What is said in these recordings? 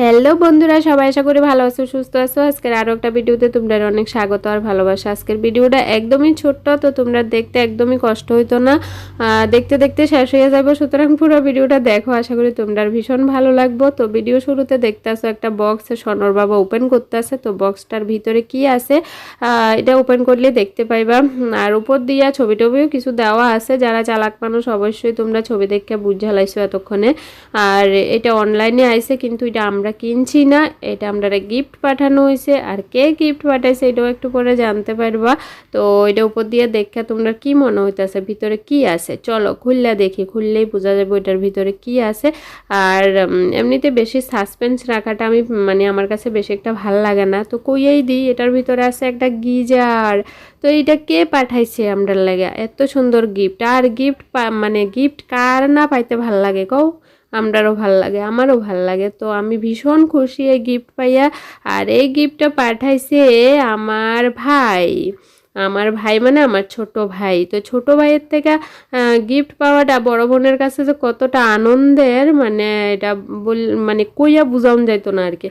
Hello বন্ধুরা, সবাই আশা করি ভালো আছো, সুস্থ আছো। আজকের আরও একটা ভিডিওতে তোমরা অনেক স্বাগত আর ভালোবাসা। আজকের ভিডিওটা একদমই ছোট্ট, তো তোমরা দেখতে একদমই কষ্ট হইতো না। দেখতে দেখতে শেষ হয়ে যাবে, সুতরাং পুরো ভিডিওটা দেখো। আশা করি তোমরা ভীষণ ভালো লাগবো। তো ভিডিও শুরুতে দেখতে আসো একটা বক্স সনর বাবা ওপেন করতে আছে তো বক্সটার ভিতরে কি আছে? এটা ওপেন করলে দেখতে পাইবা। আর উপর দিয়া ছবি টবিও কিছু দেওয়া আছে। যারা চালাক মানুষ, অবশ্যই তোমরা ছবি দেখে বুঝালাইছো এতক্ষণে। আর এটা অনলাইনে আইসে কিন্তু এটা আমরা কিনছি না, এটা আমরা গিফট পাঠানো হয়েছে আর কে গিফট পাঠাইছে এটাও একটু পরে জানতে পারবা। তো এটা উপর দিয়ে দেখে তোমরা কি মনে হইতেছে, ভিতরে কি আছে? চলো খুললে দেখি, খুললেই বোঝা যাবে এটার ভিতরে কি আছে। আর এমনিতে বেশি সাসপেন্স রাখাটা আমি মানে আমার কাছে বেশি একটা ভালো লাগে না। তো কইয়েই দিই, এটার ভিতরে আছে একটা গিজার। তো এটা কে পাঠাইছে আমরা লাগে? এত সুন্দর গিফট আর গিফট মানে গিফট কার না পাইতে ভালো লাগে কও? আমরারও ভালো লাগে, আমারও ভালো লাগে। তো আমি ভীষণ খুশি এই গিফট পাইয়া। আর এই গিফটটা পাঠাইছে আমার ভাই। আমার ভাই মানে আমার ছোট ভাই। তো ছোট ভাইয়ের থেকে গিফট পাওয়াটা বড় বোনের কাছে যে কতটা আনন্দের মানে এটা বল মানে কইয়া বুঝাউন যাইতো না আর কি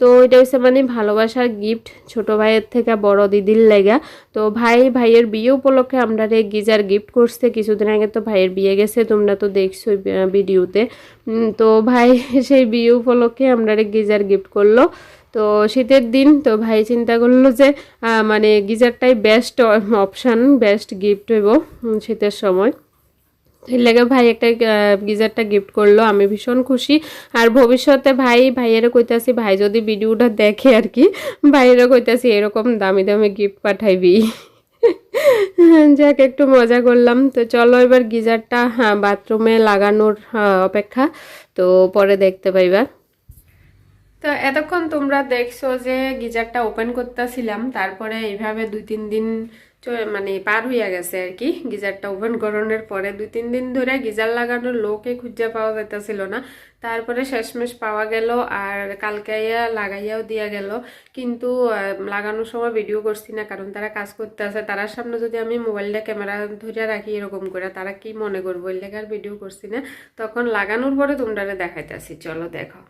তো এটা হচ্ছে মানে ভালোবাসার গিফট ছোট ভাইয়ের থেকে বড় দিদির লেগা। তো ভাই, ভাইয়ের বিয়ে উপলক্ষে আমরা রে গিজার গিফট করছে, কিছুদিন আগে তো ভাইয়ের বিয়ে গেছে, তোমরা তো দেখছ ভিডিওতে। তো ভাই, সেই বিয়ে উপলক্ষে আমরা রে গিজার গিফট করল তো শীতের দিন তো ভাই চিন্তা করল যে মানে গিজারটাই বেস্ট অপশান বেস্ট গিফট হইব শীতের সময়। এর লেগে ভাই একটা গিজারটা গিফট করল, আমি ভীষণ খুশি। আর ভবিষ্যতে ভাই, ভাইয়েরও কইতাছি, ভাই যদি ভিডিওটা দেখে আর কি, ভাইয়েরও কইতাছি, এরকম দামি দামি গিফট পাঠাইবি। যাক, একটু মজা করলাম। তো চলো এবার গিজারটা হ্যাঁ বাথরুমে লাগানোর অপেক্ষা। তো পরে দেখতে পাইবা। তো এতক্ষণ তোমরা দেখছ যে গিজারটা ওপেন করতেছিলাম, তারপরে এইভাবে দুই তিন দিন মানে পার হইয়া গেছে আর কি গিজারটা ওপেন করানোর পরে। দুই তিন দিন ধরে গিজার লাগানোর লোকে খুঁজে পাওয়া যাইতেছিল না। তারপরে শেষমেশ পাওয়া গেল আর কালকে আইয়া লাগাইয়াও দিয়া গেল। কিন্তু লাগানোর সময় ভিডিও করছি না, কারণ তারা কাজ করতে আছে। তারার সামনে যদি আমি মোবাইলটা ক্যামেরা ধরে রাখি এরকম করে, তারা কি মনে করব? লেগে আর ভিডিও করছি না। তখন লাগানোর পরে তোমরা দেখাইতেছি। চলো দেখো।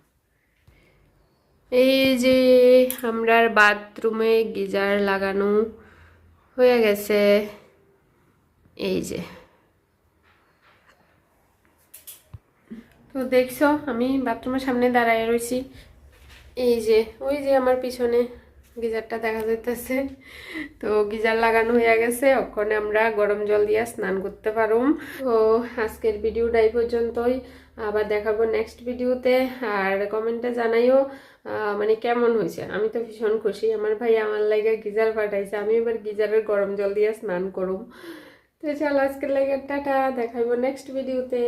এই যে আমরার বাথরুমে গিজার লাগানো হয়ে গেছে। এই যে। তো দেখছ, আমি বাথরুমের সামনে দাঁড়ায় রয়েছি। এই যে, ওই যে আমার পিছনে। গিজারটা দেখা যাইতেছে। তো গিজার লাগানো হয়ে গেছে, ওখানে আমরা গরম জল দিয়ে স্নান করতে পারুম। তো আজকের ভিডিওটা এই পর্যন্তই। আবার দেখাবো নেক্সট ভিডিওতে। আর কমেন্টে জানাইও মানে কেমন হয়েছে? আমি তো ভীষণ খুশি। আমার ভাই আমার লাগে গিজার পাঠাইছে, আমি এবার গিজারের গরম জল দিয়ে স্নান করুম। তো চলো আজকের লাগে টাটা। দেখাবো নেক্সট ভিডিওতে।